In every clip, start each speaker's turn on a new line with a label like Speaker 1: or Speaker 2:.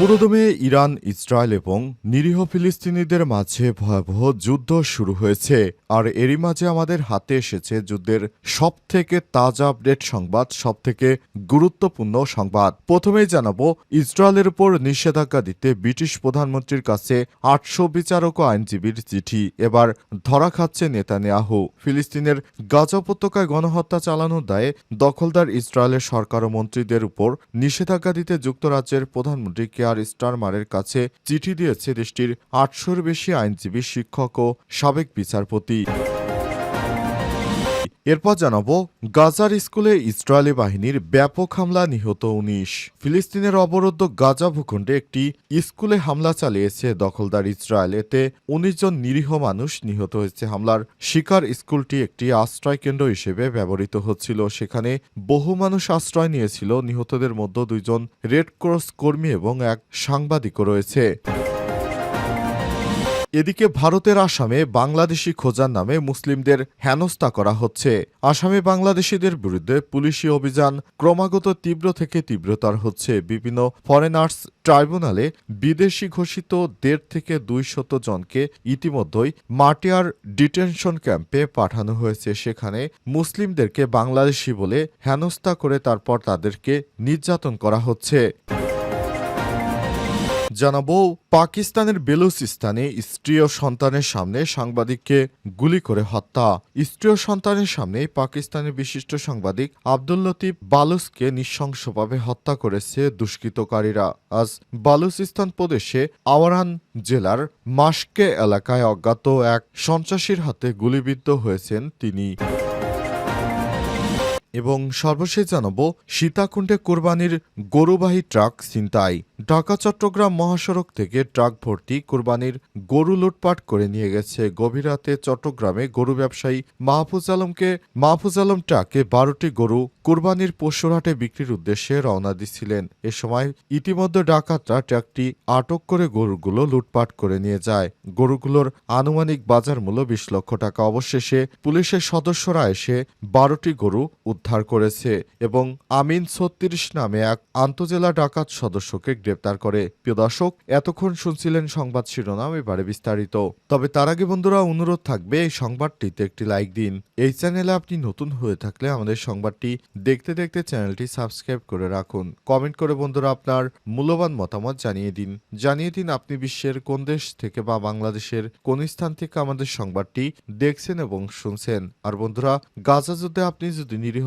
Speaker 1: পুরোদমে Iran, Israel এবং নিরীহ ফিলিস্তিনিদের মাঝে ভয়াবহ যুদ্ধ শুরু হয়েছে। আর এরই মাঝে আমাদের হাতে এসেছে যুদ্ধের সব থেকে তাজা আপডেট সংবাদ সব থেকে গুরুত্বপূর্ণ সংবাদ। প্রথমেই জানাব, ইসরায়েলের উপর নিষেধাজ্ঞা দিতে ব্রিটিশ প্রধানমন্ত্রীর কাছে আটশো বিচারক ও আইনজীবীর চিঠি। এবার ধরা খাচ্ছে নেতানিয়াহু। ফিলিস্তিনের গাজা উপত্যকায় গণহত্যা চালানোর দায়ে দখলদার ইসরায়েলের সরকার ও মন্ত্রীদের উপর নিষেধাজ্ঞা দিতে যুক্তরাজ্যের প্রধানমন্ত্রী স্টারমারের কাছে চিঠি দিয়েছে দেশটির আটশোর বেশি আইনজীবী শিক্ষক ও সাবেক বিচারপতি। এরপর জানাব, গাজার স্কুলে ইসরায়েলি বাহিনীর ব্যাপক হামলা নিহত উনিশ। ফিলিস্তিনের অবরুদ্ধ গাজা ভূখণ্ডে একটি স্কুলে হামলা চালিয়েছে দখলদার ইসরায়েল। এতে উনিশ জন নিরীহ মানুষ নিহত হয়েছে। হামলার শিকার স্কুলটি একটি আশ্রয় কেন্দ্র হিসেবে ব্যবহৃত হচ্ছিল। সেখানে বহু মানুষ আশ্রয় নিয়েছিল। নিহতদের মধ্যে দুইজন রেড ক্রস কর্মী এবং এক সাংবাদিকও রয়েছে। এদিকে ভারতের আসামে বাংলাদেশি খোঁজার নামে মুসলিমদের হেনস্থা করা হচ্ছে। আসামে বাংলাদেশিদের বিরুদ্ধে পুলিশি অভিযান ক্রমাগত তীব্র থেকে তীব্রতর হচ্ছে। বিভিন্ন ফরেনার্স ট্রাইব্যুনালে বিদেশি ঘোষিত দেড় থেকে দুই শত জনকে ইতিমধ্যেই মাটিয়ার ডিটেনশন ক্যাম্পে পাঠানো হয়েছে। সেখানে মুসলিমদেরকে বাংলাদেশি বলে হেনস্থা করে তারপর তাদেরকে নির্যাতন করা হচ্ছে। জানাব, পাকিস্তানের বেলুচিস্তানে স্ত্রী ও সন্তানের সামনে সাংবাদিককে গুলি করে হত্যা। স্ত্রী ও সন্তানের সামনে পাকিস্তানের বিশিষ্ট সাংবাদিক আব্দুল লতিফ বালুসকে নৃশংসভাবে হত্যা করেছে দুষ্কৃতকারীরা। আজ বালুচিস্তান প্রদেশে আওয়ারান জেলার মাস্কে এলাকায় অজ্ঞাত এক সন্ত্রাসীর হাতে গুলিবিদ্ধ হয়েছেন তিনি। এবং সর্বশেষ জানাব সীতাকুণ্ডে কোরবানির গরুবাহী ট্রাক ছিনতাই। ঢাকা, চট্টগ্রাম মহাসড়ক থেকে ট্রাক ভর্তি কোরবানির গরু লুটপাট করে নিয়ে গেছে। গভীর রাতে চট্টগ্রামে গরু ব্যবসায়ী মাহফুজ আলমকে, মাহফুজ আলম ট্রাকে বারোটি গরু কোরবানির পশুরহাটে বিক্রির উদ্দেশ্যে রওনা দিচ্ছিলেন এ সময় ইতিমধ্যে ডাকাতরা ট্রাকটি আটক করে গরুগুলো লুটপাট করে নিয়ে যায়। গরুগুলোর আনুমানিক বাজার মূল্য বিশ লক্ষ টাকা। অবশেষে পুলিশের সদস্যরা এসে বারোটি গরু উদ্ধার করেছে এবং আমিন ছত্রিশ নামে এক আন্তজেলা ডাকাত সদস্যকে গ্রেপ্তার করে। প্রিয় দর্শক, এতক্ষণ শুনছিলেন সংবাদ শিরোনাম, এবারে বিস্তারিত। তবে তার আগে বন্ধুরা, অনুরোধ থাকবে এই সংবাদটিতে একটি লাইক দিন। এই চ্যানেলে আপনি নতুন হয়ে থাকলে আমাদের সংবাদটি দেখতে দেখতে চ্যানেলটি সাবস্ক্রাইব করে রাখুন। কমেন্ট করে বন্ধুরা আপনার মূল্যবান মতামত জানিয়ে দিন। জানিয়ে দিন আপনি বিশ্বের কোন দেশ থেকে বা বাংলাদেশের কোন স্থান থেকে আমাদের সংবাদটি দেখছেন এবং শুনছেন। আর বন্ধুরা, গাজা যুদ্ধে আপনি যদি নিরীহ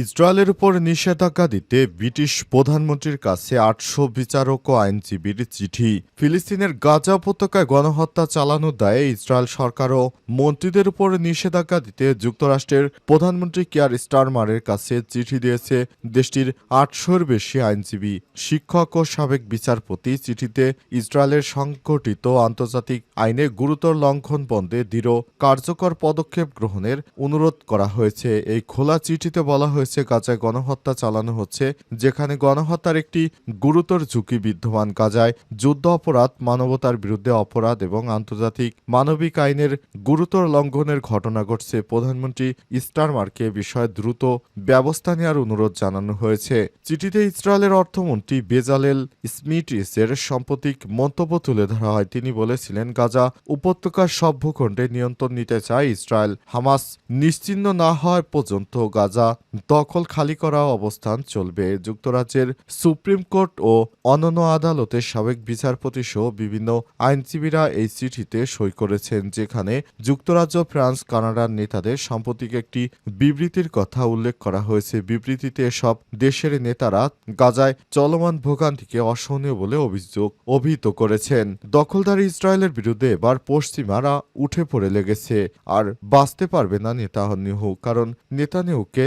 Speaker 1: ইসরায়েলের উপর নিষেধাজ্ঞা দিতে ব্রিটিশ প্রধানমন্ত্রীর কাছে আটশো বিচারক ও আইনজীবীর চিঠি। ফিলিস্তিনের গাজা উপত্যকায় গণহত্যা চালানোর দায়ে ইসরায়েল সরকার ও মন্ত্রীদের উপর নিষেধাজ্ঞা দিতে যুক্তরাষ্ট্রের প্রধানমন্ত্রী কেয়ার স্টারমারের কাছে চিঠি দিয়েছে দেশটির আটশোর বেশি আইনজীবী, শিক্ষক ও সাবেক বিচারপতি। চিঠিতে ইসরায়েলের সংগঠিত আন্তর্জাতিক আইনে গুরুতর লঙ্ঘন বন্ধে দৃঢ় কার্যকর পদক্ষেপ গ্রহণের অনুরোধ করা হয়েছে। এই খোলা চিঠিতে বলা হয়েছে গাজায় গণহত্যা চালানো হচ্ছে, যেখানে গণহত্যার একটি গুরুতর ঝুঁকি বিদ্যমান গাজায় যুদ্ধ অপরাধ, মানবতার বিরুদ্ধে অপরাধ এবং আন্তর্জাতিক মানবিক আইনের গুরুতর লঙ্ঘনের ঘটনা ঘটছে। প্রধানমন্ত্রী স্টারমার্কে বিষয়ে দ্রুত ব্যবস্থা নেওয়ার অনুরোধ জানানো হয়েছে। চিঠিতে ইসরায়েলের অর্থমন্ত্রী বেজালেল স্মিটিসের সাম্প্রতিক মন্তব্য তুলে ধরা হয়। তিনি বলেছিলেন, গাজা উপত্যকার সব ভূখণ্ডে নিয়ন্ত্রণ নিতে চায় ইসরায়েল। হামাস নিশ্চিহ্ন না হওয়া পর্যন্ত গাজা দখল খালি করা অবস্থান চলবে। যুক্তরাজ্যের সুপ্রিম কোর্ট ও অন্যান্য আদালতের সাবেক বিচারপতি সহ বিভিন্ন আইনজীবীরা এই চিঠিতে সই করেছেন, যেখানে যুক্তরাজ্য, ফ্রান্স, কানাডার নেতাদের সাম্প্রতিক একটি বিবৃতির কথা উল্লেখ করা হয়েছে। বিবৃতিতে সব দেশের নেতারা গাজায় চলমান ভোগান্তিকে অসহনীয় বলে অভিযোগ অভিহিত করেছেন। দখলদার ইসরায়েলের বিরুদ্ধে এবার পশ্চিমারা উঠে পড়ে লেগেছে, আর বাঁচতে পারবে না নেতানিয়াহু, কারণ নেতানিয়াহুকে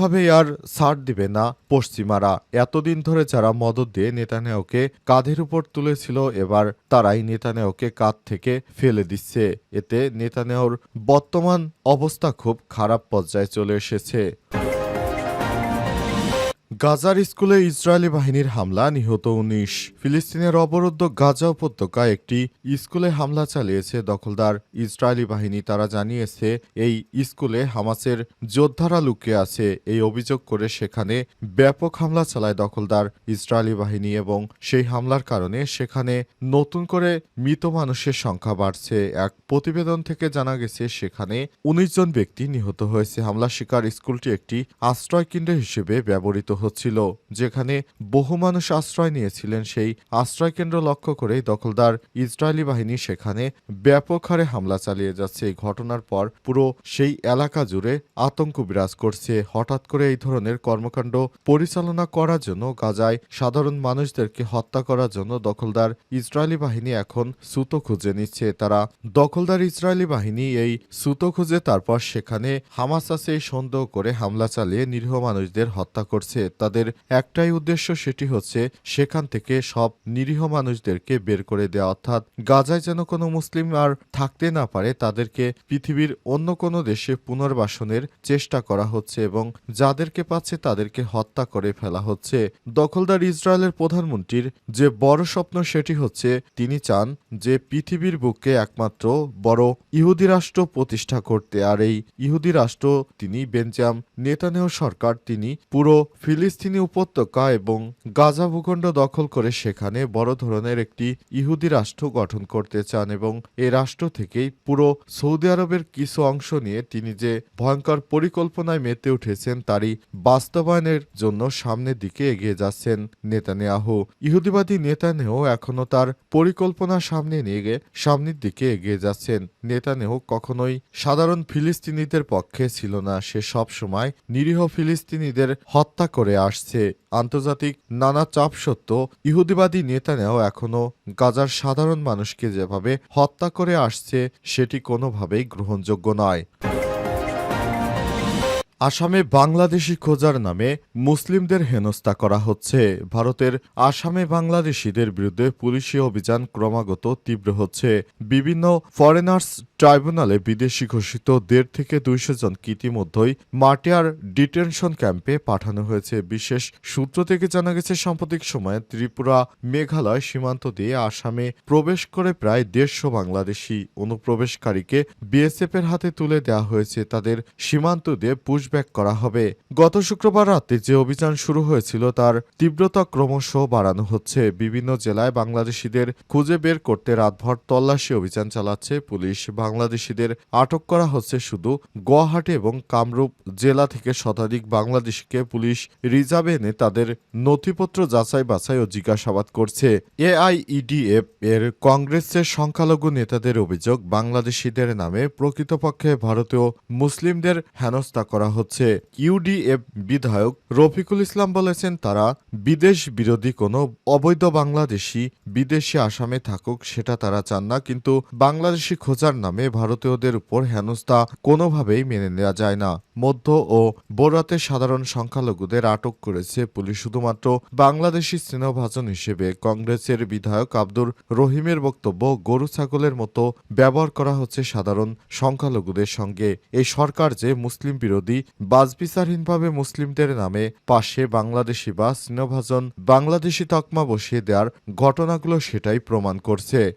Speaker 1: কোনোভাবেই আর ছাড় দিবে না পশ্চিমারা। এতদিন ধরে যারা মদত দিয়ে নেতানিয়াহুকে কাঁধের উপর তুলেছিল, এবার তারাই নেতানিয়াহুকে কাঁধ থেকে ফেলে দিচ্ছে। এতে নেতানিয়াহুর বর্তমান অবস্থা খুব খারাপ পর্যায়ে চলে এসেছে। গাজার স্কুলে ইসরায়েলি বাহিনীর হামলা নিহত উনিশ। ফিলিস্তিনের অবরুদ্ধ গাজা উপত্যকায় একটি স্কুলে হামলা চালিয়েছে দখলদার ইসরায়েলি বাহিনী। তারা জানিয়েছে, এই স্কুলে হামাসের যোদ্ধারা লুকিয়ে আছে। এই অভিযোগ করে সেখানে ব্যাপক হামলা চালায় দখলদার ইসরায়েলি বাহিনী এবং সেই হামলার কারণে সেখানে নতুন করে মৃত মানুষের সংখ্যা বাড়ছে। এক প্রতিবেদন থেকে জানা গেছে, সেখানে উনিশ জন ব্যক্তি নিহত হয়েছে। হামলা শিকার স্কুলটি একটি আশ্রয়কেন্দ্র হিসেবে ব্যবহৃত হচ্ছিল, যেখানে বহু মানুষ আশ্রয় নিয়েছিলেন সেই আশ্রয়কেন্দ্র লক্ষ্য করেই দখলদার ইসরায়েলি বাহিনী সেখানে ব্যাপক হারে হামলা চালিয়ে যাচ্ছে। এই ঘটনার পর পুরো সেই এলাকা জুড়ে আতঙ্ক বিরাজ করছে। হঠাৎ করে এই ধরনের কর্মকাণ্ড পরিচালনা করার জন্য গাজায় সাধারণ মানুষদেরকে হত্যা করার জন্য দখলদার ইসরায়েলি বাহিনী এখন সুতো খুঁজে নিচ্ছে। তারা দখলদার ইসরায়েলি বাহিনী এই সুতো খুঁজে তারপর সেখানে হামাস আছে, সন্দেহ করে হামলা চালিয়ে নিরীহ মানুষদের হত্যা করছে। তাদের একটাই উদ্দেশ্য সেটি হচ্ছে সেখান থেকে সব নিরীহ মানুষদেরকে বের করে দেওয়া অর্থাৎ গাজায় যেন কোনো মুসলিম আর থাকতে না পারে, তাদেরকে পৃথিবীর অন্য কোনো দেশে পুনর্বাসনের চেষ্টা করা হচ্ছে এবং যাদেরকে পাচ্ছে তাদেরকে হত্যা করে ফেলা হচ্ছে। দখলদার ইসরায়েলের প্রধানমন্ত্রীর যে বড় স্বপ্ন সেটি হচ্ছে তিনি চান যে পৃথিবীর বুকে একমাত্র বড় ইহুদি রাষ্ট্র প্রতিষ্ঠা করতে। আর এই ইহুদি রাষ্ট্র তিনি বেঞ্জাম নেতানেহ সরকার, তিনি পুরো ফিলিস্তিনি উপত্যকা এবং গাজা ভূখণ্ড দখল করে সেখানে বড় ধরনের একটি ইহুদি রাষ্ট্র গঠন করতে চান এবং এ রাষ্ট্র থেকেই পুরো সৌদি আরবের কিছু অংশ নিয়ে তিনি যে ভয়ঙ্কর পরিকল্পনায় মেতে উঠেছেন তারই বাস্তবায়নের জন্য সামনের দিকে এগিয়ে যাচ্ছেন নেতানিয়াহু। ইহুদিবাদী নেতানেহ এখনও তার পরিকল্পনা সামনে নিয়ে সামনের দিকে এগিয়ে যাচ্ছেন। নেতানেহ কখনোই সাধারণ ফিলিস্তিনিদের পক্ষে ছিল না। সে সব সময় নিরীহ ফিলিস্তিনিদের হত্যা করে আসছে। আন্তর্জাতিক নানা চাপ সত্ত্বেও ইহুদিবাদী নেতারাও এখনও গাজার সাধারণ মানুষকে যেভাবে হত্যা করে আসছে, সেটি কোনোভাবেই গ্রহণযোগ্য নয়। আসামে বাংলাদেশি খোঁজার নামে মুসলিমদের হেনস্থা করা হচ্ছে। ভারতের আসামে বাংলাদেশিদের বিরুদ্ধে পুলিশি অভিযান ক্রমাগত তীব্র হচ্ছে। বিভিন্ন ফরেনার্স ট্রাইব্যুনালে বিদেশি ঘোষিত দেড় থেকে দুইশো জন ইতিমধ্যেই মাটিয়ার ডিটেনশন ক্যাম্পে পাঠানো হয়েছে। বিশেষ সূত্র থেকে জানা গেছে, সাম্প্রতিক সময়ে ত্রিপুরা, মেঘালয় সীমান্ত দিয়ে আসামে প্রবেশ করে প্রায় দেড়শো বাংলাদেশি অনুপ্রবেশকারীকে বিএসএফ এর হাতে তুলে দেওয়া হয়েছে। তাদের সীমান্ত দিয়ে পুশব্যাক করা হবে। গত শুক্রবার রাতে যে অভিযান শুরু হয়েছিল তার তীব্রতা ক্রমশ বাড়ানো হচ্ছে। বিভিন্ন জেলায় বাংলাদেশিদের খুঁজে বের করতে রাতভর তল্লাশি অভিযান চালাচ্ছে পুলিশ। বাংলাদেশিদের আটক করা হচ্ছে শুধু গুয়াহাটি এবং কামরূপ জেলা থেকে শতাধিক বাংলাদেশিকে পুলিশ রিজার্ভে এনে তাদের নথিপত্র যাচাই বাছাই ও জিজ্ঞাসাবাদ করছে। এআইইডিএফ এর কংগ্রেসের সংখ্যালঘু নেতাদের অভিযোগ, বাংলাদেশিদের নামে প্রকৃতপক্ষে ভারতীয় মুসলিমদের হেনস্থা করা হচ্ছে। ইউডিএফ বিধায়ক রফিকুল ইসলাম বলেছেন, তারা বিদেশ বিরোধী কোনো অবৈধ বাংলাদেশি বিদেশি আসামে থাকুক সেটা তারা চান না, কিন্তু বাংলাদেশি খোঁজার নামে ভারতীয়দের উপর হেনস্থা কোনোভাবেই মেনে নেওয়া যায় না। মধ্য ও বোরাতে সাধারণ সংখ্যালঘুদের আটক করেছে পুলিশ, শুধুমাত্র বাংলাদেশি স্নেহভাজন হিসেবে। কংগ্রেসের বিধায়ক আব্দুর রহিমের বক্তব্য, গরু ছাগলের মতো ব্যবহার করা হচ্ছে সাধারণ সংখ্যালঘুদের সঙ্গে। এই সরকার যে মুসলিম বিরোধী বাজবিচারহীনভাবে মুসলিমদের নামে পাশে বাংলাদেশি বা স্নেহভাজন বাংলাদেশি তকমা বসিয়ে দেওয়ার ঘটনাগুলো সেটাই প্রমাণ করছে।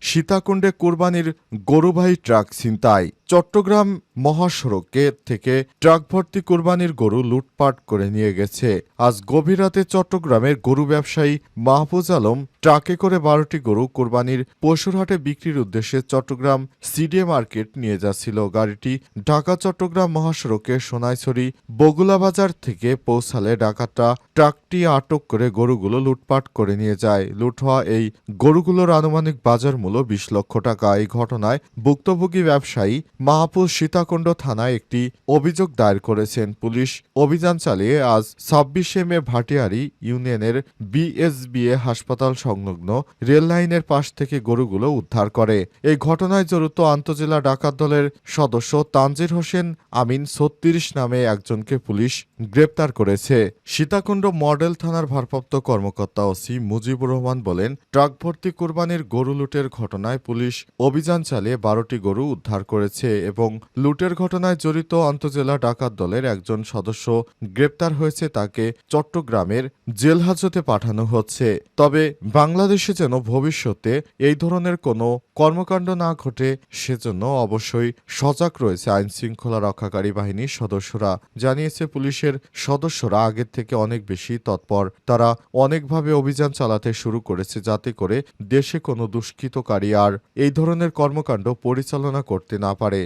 Speaker 1: সীতাকুণ্ডে কোরবানির গরুবাহী ট্রাক ছিনতাই। চট্টগ্রাম মহাসড়কে থেকে ট্রাক ভর্তি কোরবানির গরু লুটপাট করে নিয়ে গেছে। আজ গভীর রাতে চট্টগ্রামের গরু ব্যবসায়ী মাহফুজ আলম ট্রাকে করে বারোটি গরু কোরবানির পশুরহাটে বিক্রির উদ্দেশ্যে চট্টগ্রাম সিডিএ মার্কেট নিয়ে যাচ্ছিল গাড়িটি। ঢাকা চট্টগ্রাম মহাসড়কে সোনাইছড়ি বগুলা বাজার থেকে পৌঁছালে ডাকাতরা ট্রাকটি আটক করে গরুগুলো লুটপাট করে নিয়ে যায়। লুট হওয়া এই গরুগুলোর আনুমানিক বাজার মূল্য বিশ লক্ষ টাকা। এই ঘটনায় ভুক্তভোগী ব্যবসায়ী মাহফুজ সীতাকুণ্ড থানায় একটি অভিযোগ দায়ের করেছেন। পুলিশ অভিযান চালিয়ে আজ ছাব্বিশে মে ভাটিয়ারি ইউনিয়নের বিএসবিএ হাসপাতাল সহ সংলগ্ন রেল লাইনের পাশ থেকে গরুগুলো উদ্ধার করে। এই ঘটনায় জড়িত আন্তজেলা ডাকাত দলের সদস্য তানজির হোসেন আমিন ছত্রিশ নামে একজনকে পুলিশ গ্রেপ্তার করেছে। সীতাকুণ্ড মডেল থানার ভারপ্রাপ্ত কর্মকর্তা ওসি মুজিবুর রহমান বলেন, ট্রাক ভর্তি কোরবানির গরু লুটের ঘটনায় পুলিশ অভিযান চালিয়ে বারোটি গরু উদ্ধার করেছে এবং লুটের ঘটনায় জড়িত আন্তজেলা ডাকাত দলের একজন সদস্য গ্রেপ্তার হয়েছে তাকে চট্টগ্রামের জেল হাজতে পাঠানো হচ্ছে। তবে বাংলাদেশে যেন ভবিষ্যতে এই ধরনের কোনো কর্মকাণ্ড না ঘটে, সেজন্য অবশ্যই সজাগ রয়েছে আইন শৃঙ্খলা রক্ষাকারী বাহিনীর সদস্যরা। জানিয়েছে পুলিশের সদস্যরা, আগের থেকে অনেক বেশি, তৎপর। তারা অনেকভাবে অভিযান চালাতে শুরু করেছে যাতে করে দেশে কোনো দুষ্কৃতকারী আর এই ধরনের কর্মকাণ্ড পরিচালনা করতে না পারে।